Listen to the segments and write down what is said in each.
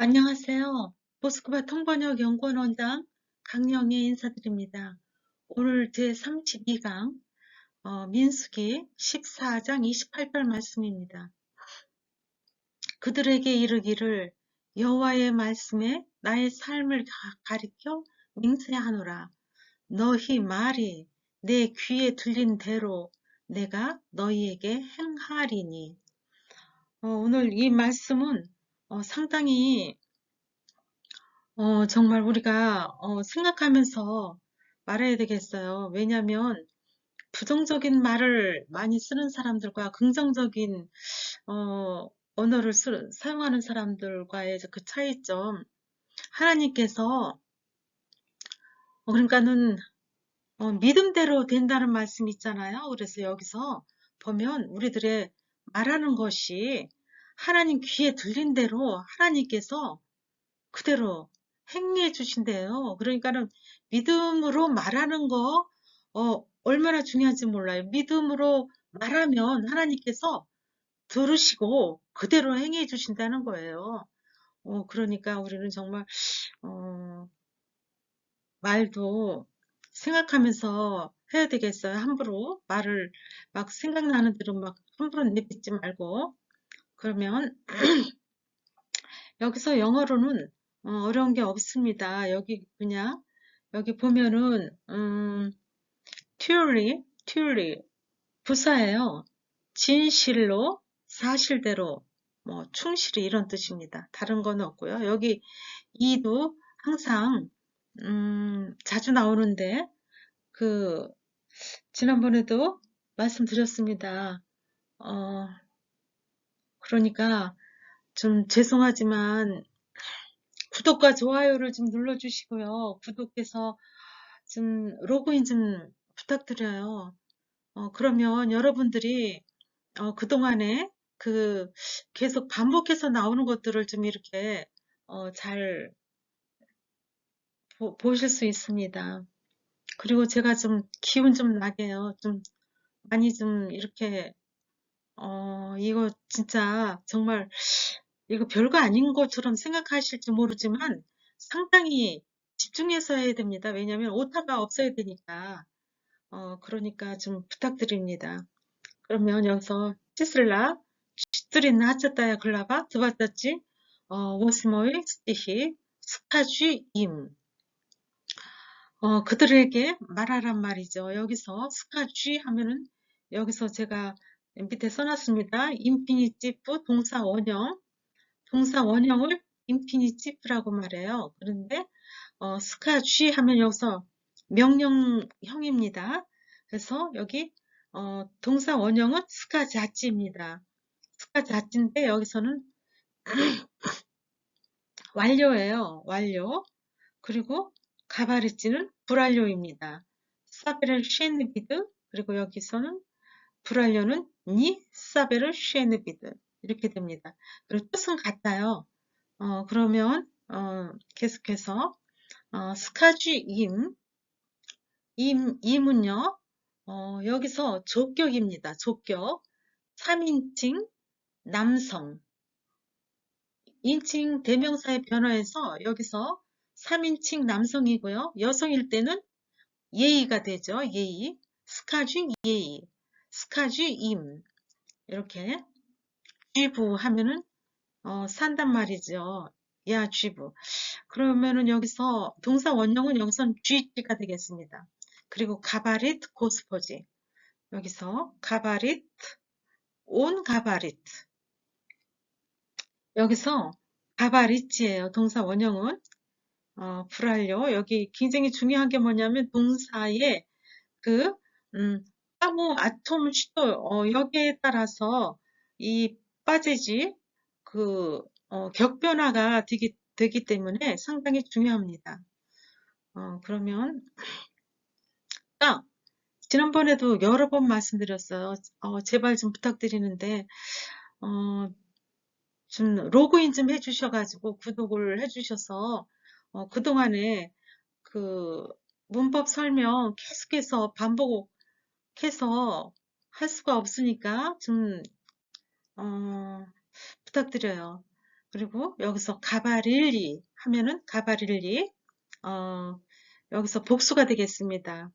안녕하세요. 모스크바 통번역 연구원장 강영애 인사드립니다. 오늘 제32강 어, 민수기 14장 28절 말씀입니다. 그들에게 이르기를 여호와의 말씀에 나의 삶을 가리켜 맹세하노라. 너희 말이 내 귀에 들린 대로 내가 너희에게 행하리니. 어, 오늘 이 말씀은 어, 상당히 어, 정말 우리가 어, 생각하면서 말해야 되겠어요. 왜냐하면 부정적인 말을 많이 쓰는 사람들과 긍정적인 어, 언어를 쓰, 사용하는 사람들과의 그 차이점 하나님께서 어, 그러니까는 어, 믿음대로 된다는 말씀 있잖아요. 그래서 여기서 보면 우리들의 말하는 것이 하나님 귀에 들린 대로 하나님께서 그대로 행해 주신대요. 그러니까는 믿음으로 말하는 거 어, 얼마나 중요한지 몰라요. 믿음으로 말하면 하나님께서 들으시고 그대로 행해 주신다는 거예요. 어, 그러니까 우리는 정말 어, 말도 생각하면서 해야 되겠어요. 함부로 말을 막 생각나는 대로 막 함부로 내뱉지 말고 그러면 여기서 영어로는 어, 려운게 없습니다. 여기 그냥 여기 보면은 음, truly 부사예요. 진실로, 사실대로, 뭐 충실히 이런 뜻입니다. 다른 건 없고요. 여기 이도 항상 음, 자주 나오는데 그 지난번에도 말씀드렸습니다. 어, 그러니까 좀 죄송하지만 구독과 좋아요를 좀 눌러주시고요. 구독해서 좀 로그인 좀 부탁드려요. 어, 그러면 여러분들이 어, 그동안에 그 계속 반복해서 나오는 것들을 좀 이렇게 어, 잘 보, 보실 수 있습니다. 그리고 제가 좀 기운 좀 나게요. 좀 많이 좀 이렇게 어, 이거 진짜 정말 이거 별거 아닌 것처럼 생각하실지 모르지만 상당히 집중해서 해야 됩니다. 왜냐하면 오타가 없어야 되니까. 어, 그러니까 좀 부탁드립니다. 그러면 여기서 치슬라, 쥐들이나 하쳤다야 글라바, 두바짜지, 어, 워스모의 스티히, 스카쥐 임. 어, 그들에게 말하란 말이죠. 여기서 스카쥐 하면은 여기서 제가 밑에 써놨습니다. 인피니티브 동사 원형 동사 원형을 인피니티브라고 말해요. 그런데 어, 스카쥐 하면 여기서 명령형입니다. 그래서 여기 어, 동사 원형은 스카 자찌입니다. 스카 자찌인데 여기서는 완료예요. 완료. 그리고 가바리찌는 불완료입니다. 사베를 쉐느비드 그리고 여기서는 불완료는 니 사베를 쉐느비드 이렇게 됩니다. 그리고 뜻은 같아요. 어, 그러면 어, 계속해서 어, 스카쥐임 임, 임은요 어, 여기서 조격입니다. 조격 3인칭 남성 인칭 대명사의 변화에서 여기서 3인칭 남성이고요. 여성일 때는 예의가 되죠. 예의 스카쥐 예의 스카쥐 임 이렇게 쥐부 하면은 어, 산단 말이죠. 야 쥐부. 그러면은 여기서 동사 원형은 여기선 쥐가 되겠습니다. 그리고 가바릿 고스포지. 여기서 가바릿 온 가바릿. 여기서 가바릿이에요. 동사 원형은 어, 불알료. 여기 굉장히 중요한 게 뭐냐면 동사의 그 음, 아무 아톰 시도 어, 여기에 따라서 이 빠지지 그 어, 격변화가 되기, 되기 때문에 상당히 중요합니다. 어, 그러면 딱 지난번에도 여러 번 말씀드렸어요. 어, 제발 좀 부탁드리는데 어, 좀 로그인 좀 해주셔가지고 구독을 해주셔서 어, 그동안에 그 문법 설명 계속해서 반복 해서 할 수가 없으니까 좀 어, 부탁드려요. 그리고 여기서 가바릴리 하면은 가바릴리 어, 여기서 복수가 되겠습니다.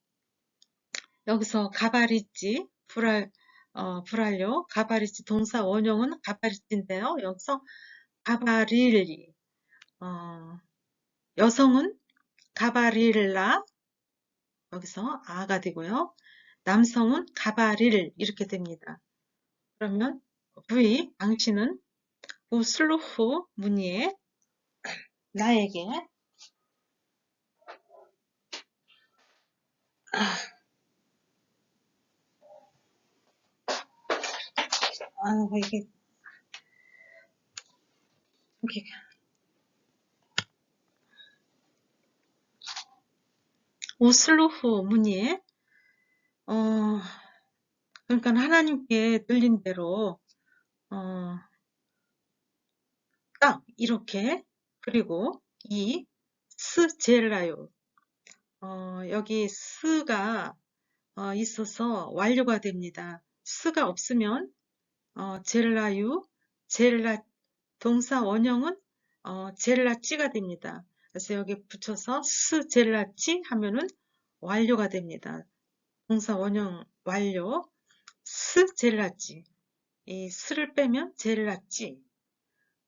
여기서 가바리지 불알 어, 불알료 가바리지 동사 원형은 가바리지인데요. 여기서 가바릴리 어, 여성은 가바릴라 여기서 아가 되고요. 남성은 가바릴 이렇게 됩니다. 그러면 V 당신은 우슬루프 무늬에 나에게 아 이게 이렇게 오슬로프 무늬에 어 그러니까 하나님께 들린 대로 어, 딱 이렇게 그리고 이 스젤라요 어, 여기 스가 어, 있어서 완료가 됩니다. 스가 없으면 어, 젤라유 젤라 동사 원형은 어, 젤라찌가 됩니다. 그래서 여기 붙여서 스 젤라찌 하면은 완료가 됩니다. 동사 원형 완료 스 젤라찌 이 스를 빼면 젤라찌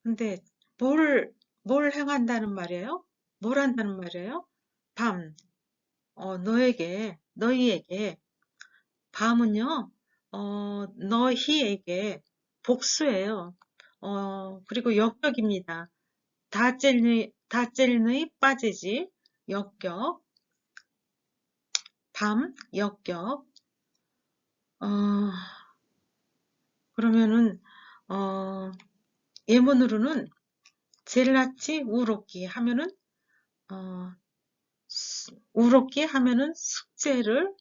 근데 뭘, 뭘 행한다는 말이에요? 뭘 한다는 말이에요? 밤 어, 너에게 너희에게 밤은요 어, 너희에게 복수예요. 어, 그리고 역격입니다. 다젤의, 다젤의 빠지지, 역격, 밤, 역격. 어, 그러면은, 어, 예문으로는 젤라치 우로끼 하면은, 어, 우로끼 하면은 숙제를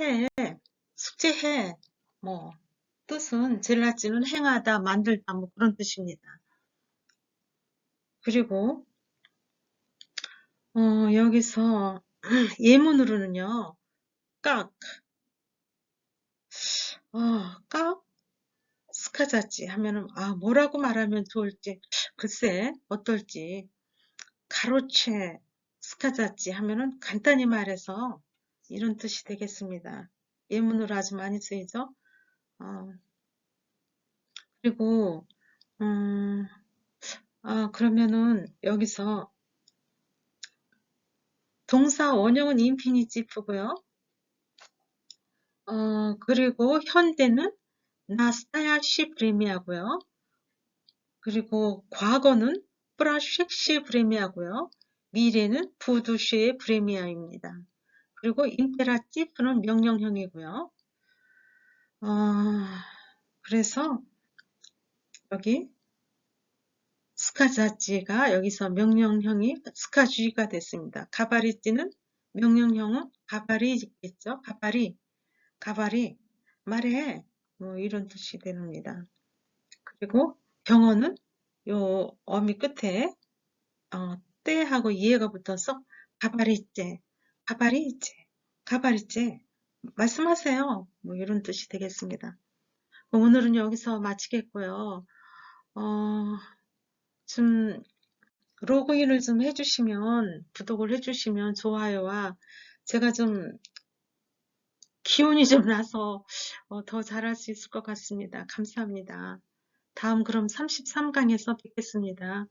해, 숙제해, 뭐, 뜻은 젤라찌는 행하다, 만들다, 뭐 그런 뜻입니다. 그리고 어, 여기서 예문으로는요, 깍, 어, 깍, 스카자치 하면은 아 뭐라고 말하면 좋을지 글쎄 어떨지 가로채 스카자치 하면은 간단히 말해서 이런 뜻이 되겠습니다. 예문으로 아주 많이 쓰이죠. 어, 그리고 음, 아, 그러면은 여기서 동사 원형은 인피니티프고요. 어, 그리고 현대는 나스타야시 브레미하고요. 그리고 과거는 프라식시 브레미하고요. 미래는 부두시의 브레미아입니다. 그리고 임페라티프는 명령형이고요. 어, 그래서 여기 스카자찌가 여기서 명령형이 스카쥐가 됐습니다. 가바리찌는 명령형은 가바리겠죠. 가바리, 가바리 말해 뭐 이런 뜻이 됩니다. 그리고 병원은 요 어미 끝에 어, 때하고 이해가 붙어서 가바리째, 가바리째, 가바리째 말씀하세요. 뭐 이런 뜻이 되겠습니다. 오늘은 여기서 마치겠고요. 어, 좀 로그인을 좀 해주시면 구독을 해주시면 좋아요와 제가 좀 기운이 좀 나서 어, 더 잘할 수 있을 것 같습니다. 감사합니다. 다음 그럼 33강에서 뵙겠습니다.